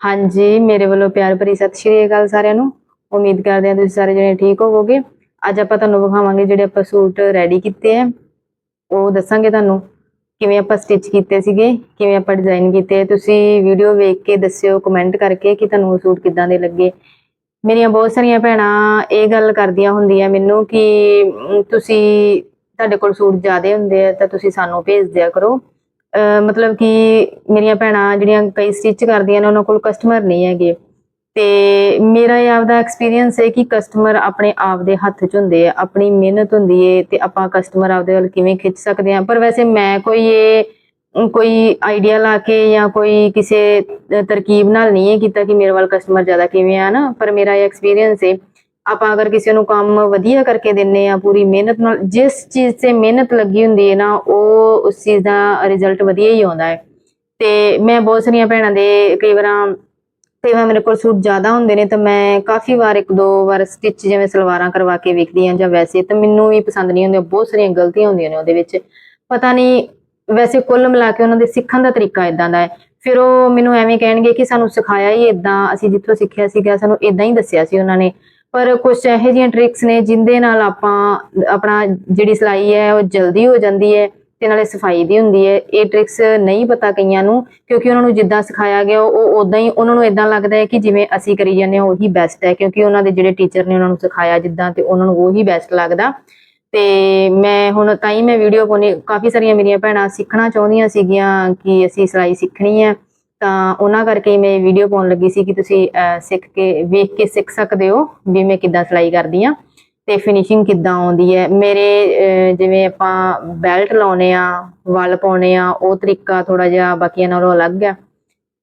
ਹਾਂਜੀ, ਮੇਰੇ ਵੱਲੋਂ ਪਿਆਰ ਭਰੀ ਸਤਿ ਸ਼੍ਰੀ ਅਕਾਲ ਸਾਰਿਆਂ ਨੂੰ। ਉਮੀਦ ਕਰਦੇ ਹਾਂ ਤੁਸੀਂ ਸਾਰੇ ਜਣੇ ਠੀਕ ਹੋਵੋਗੇ। ਅੱਜ ਆਪਾਂ ਤੁਹਾਨੂੰ ਵਿਖਾਵਾਂਗੇ ਜਿਹੜੇ ਆਪਾਂ ਸੂਟ ਰੈਡੀ ਕੀਤੇ ਆ। ਉਹ ਦੱਸਾਂਗੇ ਤੁਹਾਨੂੰ ਕਿਵੇਂ ਆਪਾਂ ਸਟਿਚ ਕੀਤੇ ਸੀਗੇ, ਕਿਵੇਂ ਆਪਾਂ ਡਿਜ਼ਾਈਨ ਕੀਤੇ ਤੁਸੀਂ ਵੀਡੀਓ ਵੇਖ ਕੇ ਦੱਸਿਓ ਕਮੈਂਟ ਕਰਕੇ ਕਿ ਤੁਹਾਨੂੰ ਉਹ ਸੂਟ ਕਿੱਦਾਂ ਦੇ ਲੱਗੇ। ਮੇਰੀਆਂ ਬਹੁਤ ਸਾਰੀਆਂ ਭੈਣਾਂ ਇਹ ਗੱਲ ਕਰਦੀਆਂ ਹੁੰਦੀਆਂ ਮੈਨੂੰ ਕਿ ਤੁਸੀਂ ਤੁਹਾਡੇ ਕੋਲ ਸੂਟ ਜ਼ਿਆਦੇ ਹੁੰਦੇ ਆ ਤਾਂ ਤੁਸੀਂ ਸਾਨੂੰ ਭੇਜ ਦਿਆ ਕਰੋ। ਮਤਲਬ ਕਿ ਮੇਰੀਆਂ ਭੈਣਾਂ ਜਿਹੜੀਆਂ ਕਈ ਸਟਿਚ ਕਰਦੀਆਂ ਨੇ, ਉਹਨਾਂ ਕੋਲ ਕਸਟਮਰ ਨਹੀਂ ਹੈਗੇ। ਤੇ ਮੇਰਾ ਇਹ ਆਪਦਾ ਐਕਸਪੀਰੀਅੰਸ ਹੈ ਕਿ ਕਸਟਮਰ ਆਪਣੇ ਆਪ ਦੇ ਹੱਥ 'ਚ ਹੁੰਦੇ ਆ, ਆਪਣੀ ਮਿਹਨਤ ਹੁੰਦੀ ਏ ਤੇ ਆਪਾਂ ਕਸਟਮਰ ਆਪਦੇ ਵੱਲ ਕਿਵੇਂ ਖਿੱਚ ਸਕਦੇ ਆ। ਪਰ ਵੈਸੇ ਮੈਂ ਕੋਈ ਇਹ, ਕੋਈ ਆਈਡੀਆ ਲਾ ਕੇ ਜਾਂ ਕੋਈ ਕਿਸੇ ਤਰਕੀਬ ਨਾਲ ਨਹੀਂ ਇਹ ਕੀਤਾ ਕਿ ਮੇਰੇ ਵੱਲ ਕਸਟਮਰ ਜ਼ਿਆਦਾ ਕਿਵੇਂ ਆ ਨਾ, ਪਰ ਮੇਰਾ ਇਹ ਐਕਸਪੀਰੀਅੰਸ ਹੈ ਆਪਾਂ ਅਗਰ ਕਿਸੇ ਨੂੰ ਕੰਮ ਵਧੀਆ ਕਰਕੇ ਦਿੰਨੇ ਆ, ਪੂਰੀ ਮਿਹਨਤ ਨਾਲ, ਜਿਸ ਚੀਜ਼ ਤੇ ਮਿਹਨਤ ਲੱਗੀ ਹੁੰਦੀ ਹੈ ਨਾ, ਉਹ ਉਸ ਚੀਜ਼ ਦਾ ਰਿਜ਼ਲਟ ਵਧੀਆ ਹੀ ਆਉਂਦਾ ਹੈ। ਤੇ ਮੈਂ ਬਹੁਤ ਸਾਰੀਆਂ ਭੈਣਾਂ ਦੇ ਕਈ ਵਾਰਾਂ, ਕਈ ਵਾਰ ਮੇਰੇ ਕੋਲ ਸੂਟ ਜ਼ਿਆਦਾ ਹੁੰਦੇ ਨੇ, ਤਾਂ ਮੈਂ ਕਾਫੀ ਵਾਰ ਇੱਕ ਦੋ ਵਾਰ ਸਟਿਚ ਜਿਵੇਂ ਸਲਵਾਰਾਂ ਕਰਵਾ ਕੇ ਵੇਖਦੀ ਹਾਂ ਜਾਂ ਵੈਸੇ, ਤਾਂ ਮੈਨੂੰ ਵੀ ਪਸੰਦ ਨਹੀਂ ਹੁੰਦੀਆਂ, ਬਹੁਤ ਸਾਰੀਆਂ ਗਲਤੀਆਂ ਹੁੰਦੀਆਂ ਨੇ ਉਹਦੇ ਵਿੱਚ। ਪਤਾ ਨਹੀਂ, ਵੈਸੇ ਕੁੱਲ ਮਿਲਾ ਕੇ ਉਹਨਾਂ ਦੇ ਸਿੱਖਣ ਦਾ ਤਰੀਕਾ ਇਦਾਂ ਦਾ ਹੈ। ਫਿਰ ਉਹ ਮੈਨੂੰ ਐਵੇਂ ਕਹਿਣਗੇ ਕਿ ਸਾਨੂੰ ਸਿਖਾਇਆ ਹੀ ਇਦਾਂ ਅਸੀਂ ਜਿੱਥੋਂ ਸਿੱਖਿਆ ਸੀਗਾ, ਸਾਨੂੰ ਇਦਾਂ ਹੀ ਦੱਸਿਆ ਸੀ ਉਹਨਾਂ ਨੇ। ਪਰ ਕੁਝ ਇਹੋ ਜਿਹੀਆਂ ਟ੍ਰਿਕਸ ਨੇ ਜਿੰਦੇ ਨਾਲ ਆਪਾਂ, ਆਪਣਾ ਜਿਹੜੀ ਸਿਲਾਈ ਹੈ, ਉਹ ਜਲਦੀ ਹੋ ਜਾਂਦੀ ਹੈ ਤੇ ਨਾਲੇ ਸਫ਼ਾਈ ਦੀ ਹੁੰਦੀ ਹੈ। ਇਹ ਟ੍ਰਿਕਸ ਨਹੀਂ ਪਤਾ ਕਈਆਂ ਨੂੰ, ਕਿਉਂਕਿ ਉਹਨਾਂ ਨੂੰ ਜਿੱਦਾਂ ਸਿਖਾਇਆ ਗਿਆ, ਉਹ ਉਦਾਂ ਹੀ ਉਹਨਾਂ ਨੂੰ ਇਦਾਂ ਲੱਗਦਾ ਹੈ ਕਿ ਜਿਵੇਂ ਅਸੀਂ ਕਰੀ ਜਾਂਦੇ ਹਾਂ, ਉਹੀ ਬੈਸਟ ਹੈ। ਕਿਉਂਕਿ ਉਹਨਾਂ ਦੇ ਜਿਹੜੇ ਟੀਚਰ ਨੇ ਉਹਨਾਂ ਨੂੰ ਸਿਖਾਇਆ ਜਿੱਦਾਂ ਤੇ ਉਹਨਾਂ ਨੂੰ ਉਹੀ ਬੈਸਟ ਲੱਗਦਾ। ਤੇ ਮੈਂ ਹੁਣ ਤਾਂ ਹੀ ਮੈਂ ਵੀਡੀਓ ਪਾਉਣੀ ਕਾਫੀ ਸਾਰੀਆਂ ਮੇਰੀਆਂ ਭੈਣਾਂ ਸਿੱਖਣਾ ਚਾਹੁੰਦੀਆਂ ਸੀਗੀਆਂ ਕਿ ਅਸੀਂ ਸਿਲਾਈ ਸਿੱਖਣੀ ਹੈ। ਤਾਂ ਉਹਨਾਂ ਕਰਕੇ ਹੀ ਮੈਂ ਵੀਡੀਓ ਪਾਉਣ ਲੱਗੀ ਸੀ ਕਿ ਤੁਸੀਂ ਸਿੱਖ ਕੇ, ਵੇਖ ਕੇ ਸਿੱਖ ਸਕਦੇ ਹੋ ਵੀ ਮੈਂ ਕਿੱਦਾਂ ਸਿਲਾਈ ਕਰਦੀ ਆ ਤੇ ਫਿਨਿਸ਼ਿੰਗ ਕਿੱਦਾਂ ਆਉਂਦੀ ਹੈ। ਮੇਰੇ ਜਿਵੇਂ ਆਪਾਂ ਬੈਲਟ ਲਾਉਨੇ ਆ, ਵੱਲ ਪਾਉਨੇ ਆ, ਉਹ ਤਰੀਕਾ ਥੋੜਾ ਜਿਹਾ ਬਾਕੀਆਂ ਨਾਲੋਂ ਅਲੱਗ ਆ।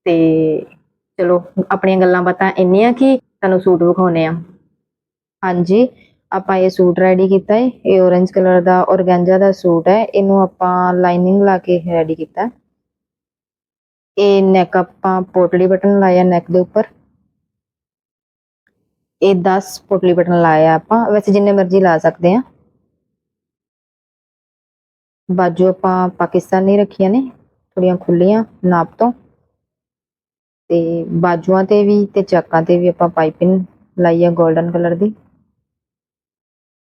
ਤੇ ਚਲੋ, ਆਪਣੀਆਂ ਗੱਲਾਂ ਬਾਤਾਂ ਇੰਨੀਆਂ ਕਿ ਤੁਹਾਨੂੰ ਸੂਟ ਵਿਖਾਉਨੇ ਆ। ਹਾਂਜੀ, ਆਪਾਂ ਇਹ ਸੂਟ ਰੈਡੀ ਕੀਤਾ ਹੈ ਇਹ orange ਕਲਰ ਦਾ ਔਰਗੈਂਜਾ ਦਾ ਸੂਟ ਹੈ। ਇਹਨੂੰ ਆਪਾਂ ਲਾਈਨਿੰਗ ਲਾ ਕੇ ਰੈਡੀ ਕੀਤਾ। ਇਹ ਨੈਕ ਆਪਾਂ ਪੋਟਲੀ ਬਟਨ ਲਾਇਆ ਨੈਕ ਦੇ ਉੱਪਰ। ਇਹ 10 ਪੋਟਲੀ ਬਟਨ ਲਾਇਆ ਆਪਾਂ। ਵੈਸੇ ਜਿੰਨੇ ਮਰਜ਼ੀ ਲਾ ਸਕਦੇ ਆ ਬਾਜੂ ਆਪਾਂ ਪਾਕਿਸਤਾਨੀ ਰੱਖੀਆਂ ਨੇ ਥੋੜੀਆਂ ਖੁੱਲੀਆਂ ਨਾਪ ਤੋਂ। ਤੇ ਬਾਜੂਆਂ ਤੇ ਵੀ ਤੇ ਚਾਕਾਂ ਤੇ ਵੀ ਆਪਾਂ ਪਾਈਪਿੰਗ ਲਾਈ ਆ 골ਡਨ ਕਲਰ ਦੀ।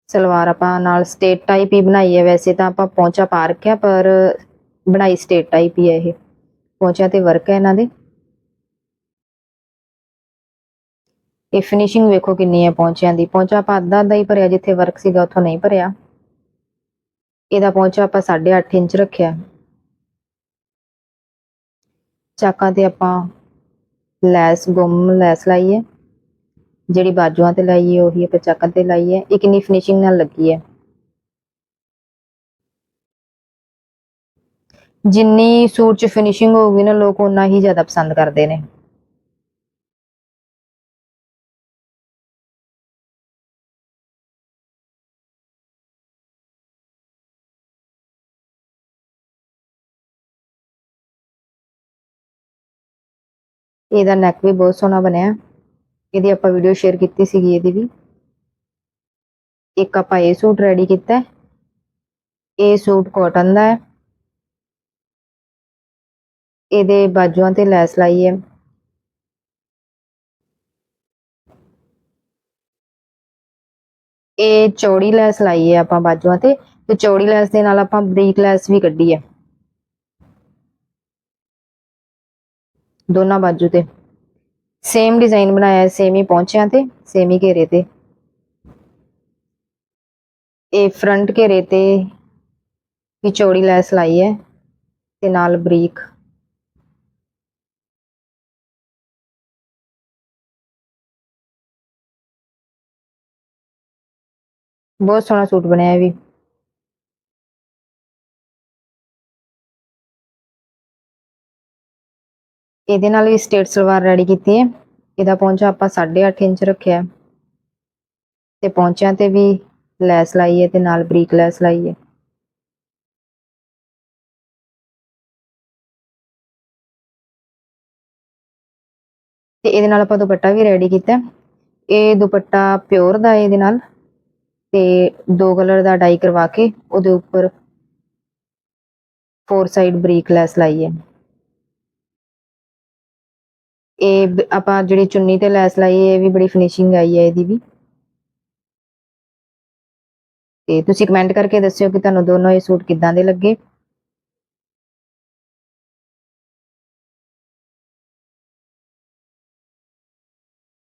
ਸਲਵਾਰ ਆਪਾਂ ਨਾਲ ਸਟੇਟ ਟਾਈਪ ਹੀ ਬਣਾਈ ਹੈ ਵੈਸੇ ਤਾਂ ਆਪਾਂ ਪੌਂਚਾ ਪਾ ਰੱਖਿਆ, ਪਰ ਬਣਾਈ ਸਟੇਟ ਟਾਈਪ ਹੀ ਹੈ ਇਹ। ਪੌਂਚਿਆਂ ਤੇ ਵਰਕ ਹੈ ਇਹਨਾਂ ਦੇ। ਇਹ ਫਿਨਿਸ਼ਿੰਗ ਵੇਖੋ ਕਿੰਨੀ ਹੈ ਪਹੁੰਚਿਆਂ ਦੀ। ਪਹੁੰਚਾ ਆਪਾਂ ਅੱਧਾ ਅੱਧਾ ਹੀ ਭਰਿਆ, ਜਿੱਥੇ ਵਰਕ ਸੀਗਾ ਉੱਥੋਂ ਨਹੀਂ ਭਰਿਆ। ਇਹਦਾ ਪਹੁੰਚਾ ਆਪਾਂ 8.5 ਇੰਚ ਰੱਖਿਆ। ਚਾਕਾਂ ਤੇ ਆਪਾਂ ਲੈਸ, ਗੁੰਮ ਲੈਸ ਲਾਈਏ ਜਿਹੜੀ ਬਾਜੂਆਂ ਤੇ ਲਾਈਏ ਉਹੀ ਆਪਾਂ ਚਾਕਾਂ ਤੇ ਲਾਈਏ ਇਹ ਕਿੰਨੀ ਫਿਨਿਸ਼ਿੰਗ ਨਾਲ ਲੱਗੀ ਹੈ। ਜਿੰਨੀ ਸੂਟ 'ਚ ਫਿਨਿਸ਼ਿੰਗ ਹੋਊਗੀ ਨਾ, ਲੋਕ ਉਨਾ ਹੀ ਜ਼ਿਆਦਾ ਪਸੰਦ ਕਰਦੇ ਨੇ। ਇਹਦਾ ਨੈਕ ਵੀ ਬਹੁਤ ਸੋਹਣਾ ਬਣਿਆ। ਇਹਦੀ ਆਪਾਂ ਵੀਡੀਓ ਸ਼ੇਅਰ ਕੀਤੀ ਸੀਗੀ ਇਹਦੀ ਵੀ। ਇੱਕ ਆਪਾਂ ਇਹ ਸੂਟ ਰੈਡੀ ਕੀਤਾ। ਇਹ ਸੂਟ ਕਾਟਨ ਦਾ ਹੈ। ਇਹਦੇ ਬਾਜੂਆਂ ਤੇ ਲੈਸ ਲਾਈ ਹੈ। ਇਹ ਚੌੜੀ ਲੈਸ ਲਾਈ ਹੈ ਆਪਾਂ ਬਾਜੂਆਂ ਤੇ ਤੇ ਚੌੜੀ ਲੈਸ ਦੇ ਨਾਲ ਆਪਾਂ ਬਰੀਕ ਲੈਸ ਵੀ ਕੱਢੀ ਹੈ। ਦੋਨਾਂ ਬਾਜੂ ਤੇ। ਸੇਮ ਡਿਜ਼ਾਈਨ ਬਣਾਇਆ ਹੈ, ਸੇਮ ਹੀ ਪੌਂਚਿਆਂ ਤੇ, ਸੇਮ ਹੀ ਘੇਰੇ ਤੇ। ਇਹ ਫਰੰਟ ਘੇਰੇ ਤੇ ਵੀ ਚੌੜੀ ਲੈਸ ਲਾਈ ਹੈ ਤੇ ਨਾਲ ਬਰੀਕ ਬਹੁਤ ਸੋਹਣਾ ਸੂਟ ਬਣਿਆ ਇਹ ਵੀ। ਇਹਦੇ ਨਾਲ ਵੀ ਸਟੇਟ ਸਲਵਾਰ ਰੈਡੀ ਕੀਤੀ ਹੈ। ਇਹਦਾ ਪੌਂਚਾ ਆਪਾਂ 8.5 ਇੰਚ ਰੱਖਿਆ। ਹੈ ਤੇ ਪੌਂਚਿਆਂ ਤੇ ਵੀ ਲੈਸ ਲਾਈ ਹੈ ਤੇ ਨਾਲ ਬਰੀਕ ਲੈਸ ਲਾਈ ਹੈ। ਤੇ ਇਹਦੇ ਨਾਲ ਆਪਾਂ ਦੁਪੱਟਾ ਵੀ ਰੈਡੀ ਕੀਤਾ। ਇਹ ਦੁਪੱਟਾ ਪਿਓਰ ਦਾ ਇਹਦੇ ਨਾਲ। ਤੇ ਦੋ ਕਲਰ ਦਾ ਡਾਈ ਕਰਵਾ ਕੇ ਉਹਦੇ ਉੱਪਰ ਫੋਰ ਸਾਈਡ ਬਰੀਕ ਲੈਸ ਲਾਈ ਹੈ। ਇਹ ਆਪਾਂ ਜਿਹੜੀ ਚੁੰਨੀ ਤੇ ਲੈਸ ਲਾਈ ਹੈ, ਇਹ ਵੀ ਬੜੀ ਫਿਨਿਸ਼ਿੰਗ ਆਈ ਹੈ ਇਹਦੀ ਵੀ। ਤੇ ਤੁਸੀਂ ਕਮੈਂਟ ਕਰਕੇ ਦੱਸਿਓ ਕਿ ਤੁਹਾਨੂੰ ਦੋਨੋਂ ਇਹ ਸੂਟ ਕਿੱਦਾਂ ਦੇ ਲੱਗੇ।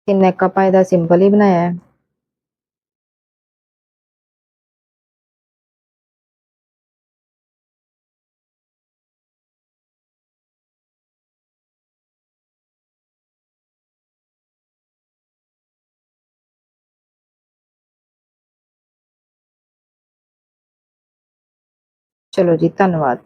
ਤੇ ਨੈਕ ਆਪਾਂ ਇਹਦਾ ਸਿੰਪਲ ਹੀ ਬਣਾਇਆ ਹੈ। ਚਲੋ ਜੀ ਧੰਨਵਾਦ।